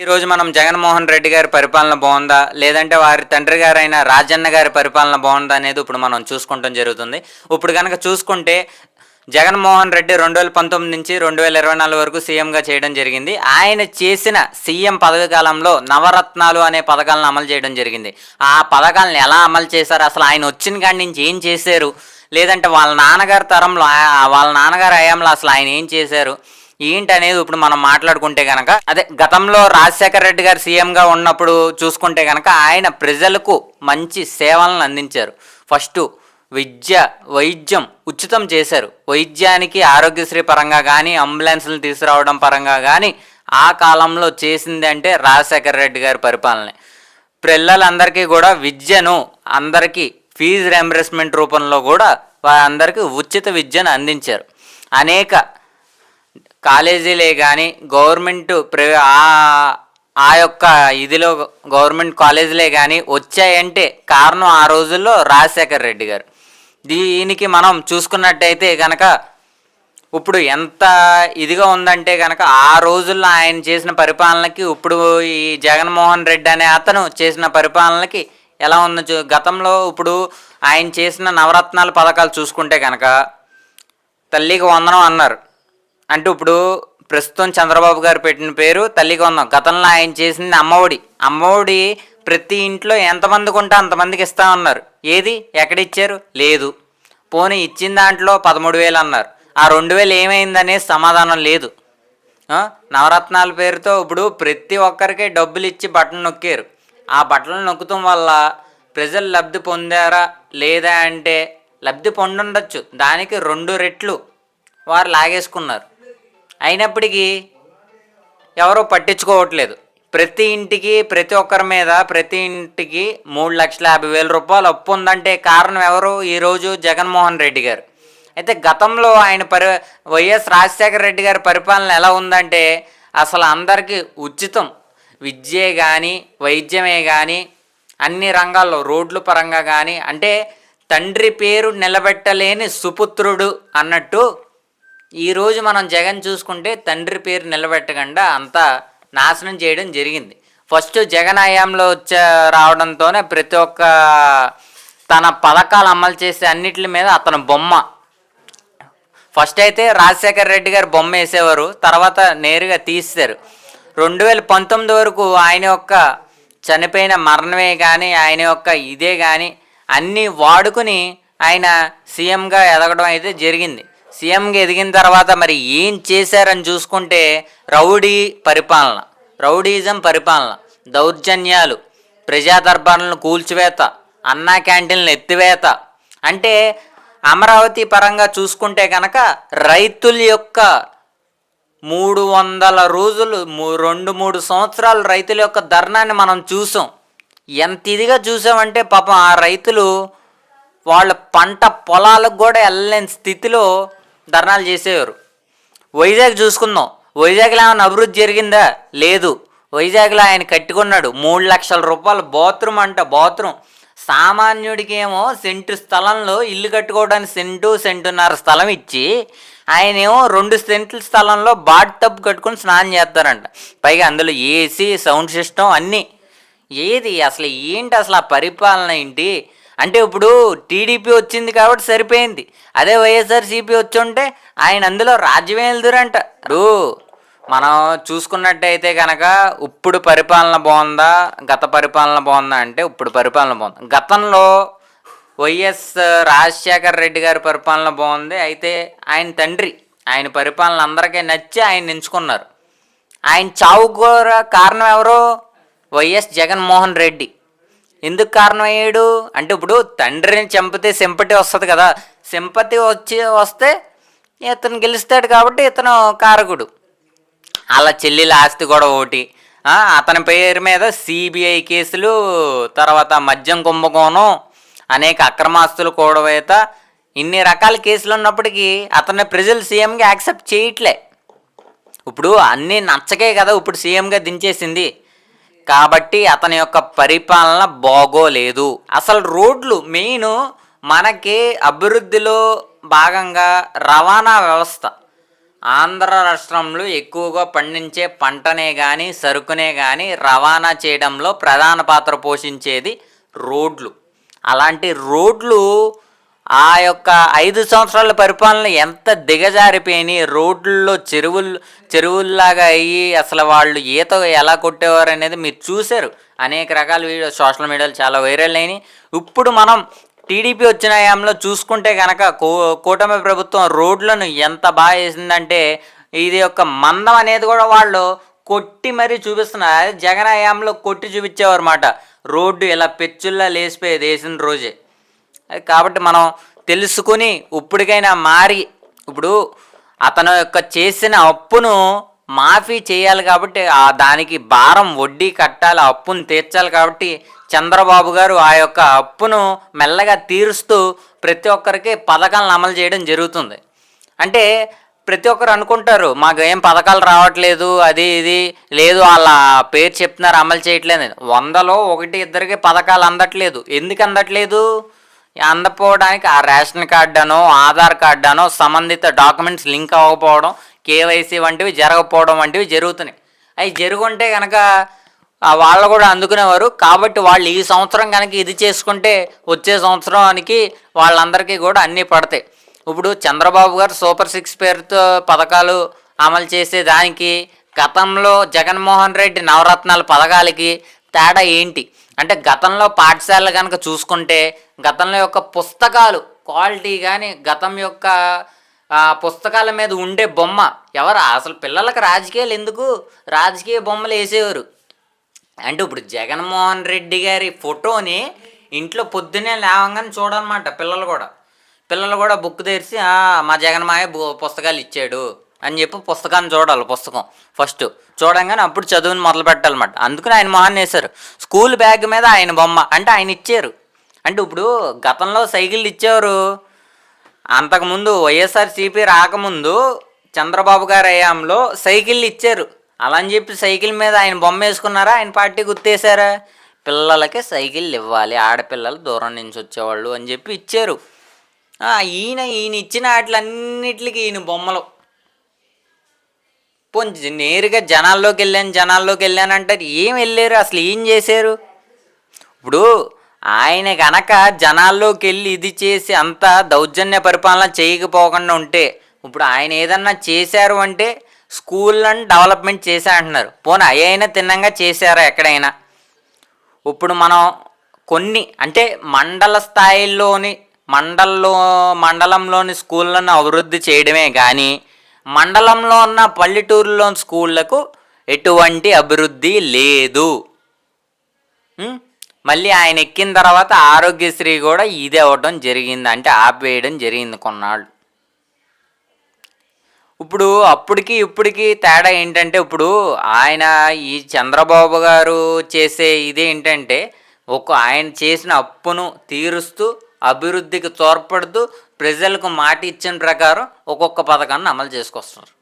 ఈ రోజు మనం జగన్మోహన్ రెడ్డి గారి పరిపాలన బాగుందా? లేదంటే వారి తండ్రి గారైన రాజన్న గారి పరిపాలన బాగుందా అనేది ఇప్పుడు మనం చూసుకుంటాం జరుగుతుంది. ఇప్పుడు కనుక చూసుకుంటే జగన్మోహన్ రెడ్డి రెండు వేల పంతొమ్మిది నుంచి రెండు వేల ఇరవై నాలుగు వరకు సీఎంగా చేయడం జరిగింది. ఆయన చేసిన సీఎం పదవి కాలంలో నవరత్నాలు అనే పథకాలను అమలు చేయడం జరిగింది. ఆ పథకాలను ఎలా అమలు చేశారు? అసలు ఆయన వచ్చిన కాడి నుంచి ఏం చేశారు? లేదంటే వాళ్ళ నాన్నగారి తరంలో వాళ్ళ నాన్నగారి హయాంలో అసలు ఆయన ఏం చేశారు? ఏంటి అనేది ఇప్పుడు మనం మాట్లాడుకుంటే కనుక అదే గతంలో రాజశేఖర రెడ్డి గారు సీఎంగా ఉన్నప్పుడు చూసుకుంటే కనుక ఆయన ప్రజలకు మంచి సేవలను అందించారు. ఫస్ట్ విద్య వైద్యం ఉచితం చేశారు. వైద్యానికి ఆరోగ్యశ్రీ పరంగా కానీ అంబులెన్స్లు తీసుకురావడం పరంగా కానీ ఆ కాలంలో చేసింది అంటే రాజశేఖర రెడ్డి గారి పరిపాలనే. పిల్లలందరికీ కూడా విద్యను అందరికీ ఫీజు రెంబర్స్మెంట్ రూపంలో కూడా వారందరికీ ఉచిత విద్యను అందించారు. అనేక కాలేజీలే కానీ గవర్నమెంట్ ప్ర ఆ- యొక్క ఇదిలో గవర్నమెంట్ కాలేజీలే కానీ వచ్చాయంటే కారణం ఆ రోజుల్లో రాజశేఖర్ రెడ్డి గారు. దీనికి మనం చూసుకున్నట్టయితే కనుక ఇప్పుడు ఎంత ఇదిగా ఉందంటే కనుక ఆ రోజుల్లో ఆయన చేసిన పరిపాలనకి ఇప్పుడు ఈ జగన్మోహన్ రెడ్డి అనే అతను చేసిన పరిపాలనకి ఎలా ఉందో చూ గతంలో ఇప్పుడు ఆయన చేసిన నవరత్నాల పథకాలు చూసుకుంటే కనుక తల్లికి వందనం అన్నారు. అంటే ఇప్పుడు ప్రస్తుతం చంద్రబాబు గారు పెట్టిన పేరు తల్లికి కొందాం గతంలో ఆయన చేసింది అమ్మఒడి. అమ్మఒడి ప్రతి ఇంట్లో ఎంతమందికి ఉంటే అంతమందికి ఇస్తామన్నారు ఏది? ఎక్కడ ఇచ్చారు లేదు. పోనీ ఇచ్చిన దాంట్లో పదమూడు వేలు అన్నారు. ఆ రెండు వేలు ఏమైందనే సమాధానం లేదు. నవరత్నాల పేరుతో ఇప్పుడు ప్రతి ఒక్కరికి డబ్బులు ఇచ్చి బట్టలు నొక్కారు. ఆ బట్టలు నొక్కటం వల్ల ప్రజలు లబ్ధి పొందారా? లేదా అంటే లబ్ధి పొందుండొచ్చు. దానికి రెండు రెట్లు వారు లాగేసుకున్నారు. అయినప్పటికీ ఎవరో పట్టించుకోవట్లేదు. ప్రతి ఇంటికి ప్రతి ఒక్కరి మీద ప్రతి ఇంటికి మూడు లక్షల యాభై వేల రూపాయలు అప్పు ఉందంటే కారణం ఎవరు? ఈరోజు జగన్మోహన్ రెడ్డి గారు. అయితే గతంలో ఆయన పరి వైఎస్ రాజశేఖర రెడ్డి గారి పరిపాలన ఎలా ఉందంటే అసలు అందరికీ ఉచితం విద్యే కానీ వైద్యమే కానీ అన్ని రంగాల్లో రోడ్ల పరంగా కానీ అంటే తండ్రి పేరు నిలబెట్టలేని సుపుత్రుడు అన్నట్టు ఈరోజు మనం జగన్ చూసుకుంటే తండ్రి పేరు నిలబెట్టకుండా అంతా నాశనం చేయడం జరిగింది. ఫస్ట్ జగన్ హయాంలో వచ్చే రావడంతోనే ప్రతి ఒక్క తన పథకాలు అమలు చేసే అన్నిటి మీద అతని బొమ్మ. ఫస్ట్ అయితే రాజశేఖర్ రెడ్డి గారు బొమ్మ వేసేవారు తర్వాత నేరుగా తీస్తారు రెండు వేల పంతొమ్మిది వరకు ఆయన యొక్క చనిపోయిన మరణమే కానీ ఆయన యొక్క ఇదే కానీ అన్నీ వాడుకుని ఆయన సీఎంగా ఎదగడం అయితే జరిగింది. సీఎంగా ఎదిగిన తర్వాత మరి ఏం చేశారని చూసుకుంటే రౌడీ పరిపాలన రౌడీజం పరిపాలన దౌర్జన్యాలు ప్రజా దర్బార్లను కూల్చివేత అన్నా క్యాంటీన్లు ఎత్తివేత. అంటే అమరావతి పరంగా చూసుకుంటే కనుక రైతుల యొక్క మూడు వందల రోజులు మూ- రెండు మూడు సంవత్సరాలు రైతుల యొక్క ధర్నాన్ని మనం చూసాం. ఎంత ఇదిగా చూసామంటే పాపం ఆ రైతులు వాళ్ళ పంట పొలాలకు కూడా వెళ్ళలేని స్థితిలో ధర్నాలు చేసేవారు. వైజాగ్ చూసుకుందాం. వైజాగ్లో ఏమైనా అభివృద్ధి జరిగిందా? లేదు. వైజాగ్లో ఆయన కట్టుకున్నాడు. మూడు లక్షల రూపాయలు బాత్రూమ్ అంట బాత్రూమ్. సామాన్యుడికి ఏమో సెంటు స్థలంలో ఇల్లు కట్టుకోవడానికి సెంటు సెంటున్నర స్థలం ఇచ్చి ఆయన ఏమో రెండు సెంట్ల స్థలంలో బాట్ టబ్ కట్టుకొని స్నానం చేస్తారంట. పైగా అందులో ఏసీ సౌండ్ సిస్టమ్ అన్నీ. ఏది అసలు ఏంటి అసలు ఆ పరిపాలన ఏంటి? అంటే ఇప్పుడు టీడీపీ వచ్చింది కాబట్టి సరిపోయింది. అదే వైఎస్ఆర్సీపీ వచ్చి ఉంటే ఆయన అందులో రాజ్యమేలుదురంట వెళ్దురంట ఇప్పుడు మనం చూసుకున్నట్టయితే కనుక ఇప్పుడు పరిపాలన బాగుందా గత పరిపాలన బాగుందా అంటే ఇప్పుడు పరిపాలన బాగుంది. గతంలో వైఎస్ రాజశేఖర్ రెడ్డి గారి పరిపాలన బాగుంది అయితే ఆయన తండ్రి ఆయన పరిపాలన అందరికీ నచ్చి ఆయన ఎంచుకున్నారు ఆయన చావు కారణం ఎవరు? వైఎస్ జగన్మోహన్ రెడ్డి. ఎందుకు కారణం అయ్యాడు అంటే ఇప్పుడు తండ్రిని చంపితే సింపతి వస్తుంది కదా. సింపతి వచ్చి వస్తే ఇతను గెలుస్తాడు కాబట్టి ఇతను కారకుడు. అలా చెల్లెల ఆస్తి కూడా ఒకటి. అతని పేరు మీద సిబిఐ కేసులు తర్వాత మద్యం కుంభకోణం అనేక అక్రమాస్తులు కూడవేత ఇన్ని రకాల కేసులు ఉన్నప్పటికీ అతన్ని ప్రజలు సీఎంగా యాక్సెప్ట్ చేయట్లే. ఇప్పుడు అన్నీ నచ్చకే కదా ఇప్పుడు సీఎంగా దించేసింది. కాబట్టి అతని యొక్క పరిపాలన బాగోలేదు. అసలు రోడ్లు మెయిన్ మనకి అభివృద్ధిలో భాగంగా రవాణా వ్యవస్థ. ఆంధ్ర రాష్ట్రంలో ఎక్కువగా పండించే పంటనే కానీ సరుకునే కానీ రవాణా చేయడంలో ప్రధాన పాత్ర పోషించేది రోడ్లు. అలాంటి రోడ్లు ఆ యొక్క ఐదు సంవత్సరాల పరిపాలన ఎంత దిగజారిపోయినాయి రోడ్లలో చెరువులు చెరువుల్లాగా అయ్యి అసలు వాళ్ళు ఈత ఎలా కొట్టేవారు అనేది మీరు చూశారు. అనేక రకాల వీడియో సోషల్ మీడియాలో చాలా వైరల్ అయినాయి. ఇప్పుడు మనం టీడీపీ వచ్చిన హయాంలో చూసుకుంటే కనుక కో కూటమి ప్రభుత్వం రోడ్లను ఎంత బాగా వేసిందంటే ఇది యొక్క మందం అనేది కూడా వాళ్ళు కొట్టి మరీ చూపిస్తున్నారు. అదే జగన్ హయాంలో కొట్టి చూపించేవారు రోడ్డు ఇలా పెచ్చుల్లా లేసిపోయేది వేసిన రోజే. అది కాబట్టి మనం తెలుసుకుని ఇప్పటికైనా మారి ఇప్పుడు అతను యొక్క చేసిన అప్పును మాఫీ చేయాలి కాబట్టి ఆ దానికి భారం వడ్డీ కట్టాలి ఆ అప్పును తీర్చాలి కాబట్టి చంద్రబాబు గారు ఆ యొక్క అప్పును మెల్లగా తీరుస్తూ ప్రతి ఒక్కరికి పథకాలను అమలు చేయడం జరుగుతుంది. అంటే ప్రతి ఒక్కరు అనుకుంటారు మాకు ఏం పథకాలు రావట్లేదు అది ఇది లేదు వాళ్ళ పేరు చెప్తున్నారు అమలు చేయట్లేదు వందలో ఒకటి ఇద్దరికి పథకాలు అందట్లేదు. ఎందుకు అందట్లేదు? అందపోవడానికి ఆ రేషన్ కార్డు అనో ఆధార్ కార్డు అనో సంబంధిత డాక్యుమెంట్స్ లింక్ అవ్వకపోవడం కేవైసీ వంటివి జరగకపోవడం వంటివి జరుగుతున్నాయి. అవి జరుగుంటే కనుక వాళ్ళు కూడా అందుకునేవారు. కాబట్టి వాళ్ళు ఈ సంవత్సరం కనుక ఇది చేసుకుంటే వచ్చే సంవత్సరానికి వాళ్ళందరికీ కూడా అన్నీ పడతాయి. ఇప్పుడు చంద్రబాబు గారు సూపర్ సిక్స్ పేరుతో పథకాలు అమలు చేసే దానికి గతంలో జగన్మోహన్ రెడ్డి నవరత్నాల పథకాలకి తేడా ఏంటి? అంటే గతంలో పాఠశాలలు కనుక చూసుకుంటే గతంలో యొక్క పుస్తకాలు క్వాలిటీ కానీ గతం యొక్క పుస్తకాల మీద ఉండే బొమ్మ ఎవరు? అసలు పిల్లలకు రాజకీయాలు ఎందుకు? రాజకీయ బొమ్మలు వేసేవారు. అంటే ఇప్పుడు జగన్మోహన్ రెడ్డి గారి ఫోటోని ఇంట్లో పొద్దున్నే లేవంగానే చూడాలన్నమాట పిల్లలు కూడా. పిల్లలు కూడా బుక్ తెరిచి మా జగన్మాయ పుస్తకాలు ఇచ్చాడు. అని చెప్పి పుస్తకాన్ని చూడాలి పుస్తకం. ఫస్ట్ చూడంగానే అప్పుడు చదువుని మొదలు పెట్టాలన్నమాట. అందుకని ఆయన మొహాన్ని వేశారు. స్కూల్ బ్యాగ్ మీద ఆయన బొమ్మ అంటే ఆయన ఇచ్చారు. అంటే ఇప్పుడు గతంలో సైకిల్ ఇచ్చేవారు. అంతకుముందు వైఎస్ఆర్సీపీ రాకముందు చంద్రబాబు గారి హయాంలో సైకిళ్ళు ఇచ్చారు. అలా అని చెప్పి సైకిల్ మీద ఆయన బొమ్మ వేసుకున్నారా? ఆయన పార్టీ గుర్తేశారా? పిల్లలకి సైకిల్ ఇవ్వాలి ఆడపిల్లలు దూరం నుంచి వచ్చేవాళ్ళు అని చెప్పి ఇచ్చారు. ఈయన ఈయన ఇచ్చిన వాటిలన్నిటికి ఈయన బొమ్మలు. పోనీ నేరుగా జనాల్లోకి వెళ్ళాను జనాల్లోకి వెళ్ళాను అంటారు ఏం వెళ్ళారు? అసలు ఏం చేశారు? ఇప్పుడు ఆయన గనక జనాల్లోకి వెళ్ళి ఇది చేసి అంత దౌర్జన్య పరిపాలన చేయకపోకుండా ఉంటే ఇప్పుడు ఆయన ఏదన్నా చేశారు అంటే స్కూళ్ళను డెవలప్మెంట్ చేశా అంటున్నారు పోనీ అయినా తిన్నంగా చేశారా ఎక్కడైనా? ఇప్పుడు మనం కొన్ని అంటే మండల స్థాయిలోని మండల్లో మండలంలోని స్కూళ్ళను అభివృద్ధి చేయడమే కానీ మండలంలో ఉన్న పల్లెటూరులోని స్కూళ్ళకు ఎటువంటి అభివృద్ధి లేదు. మళ్ళీ ఆయన ఎక్కిన తర్వాత ఆరోగ్యశ్రీ కూడా ఇదే అవ్వడం జరిగింది. అంటే ఆపేయడం జరిగింది కొన్నాళ్ళు. ఇప్పుడు అప్పటికి ఇప్పటికి తేడా ఏంటంటే ఇప్పుడు ఆయన ఈ చంద్రబాబు గారు చేసే ఇది ఏంటంటే ఒక ఆయన చేసిన అప్పును తీరుస్తూ అభివృద్ధికి తోడ్పడుతూ ప్రజలకు మాట ఇచ్చిన ప్రకారం ఒక్కొక్క పథకాన్ని అమలు చేసుకొస్తున్నారు.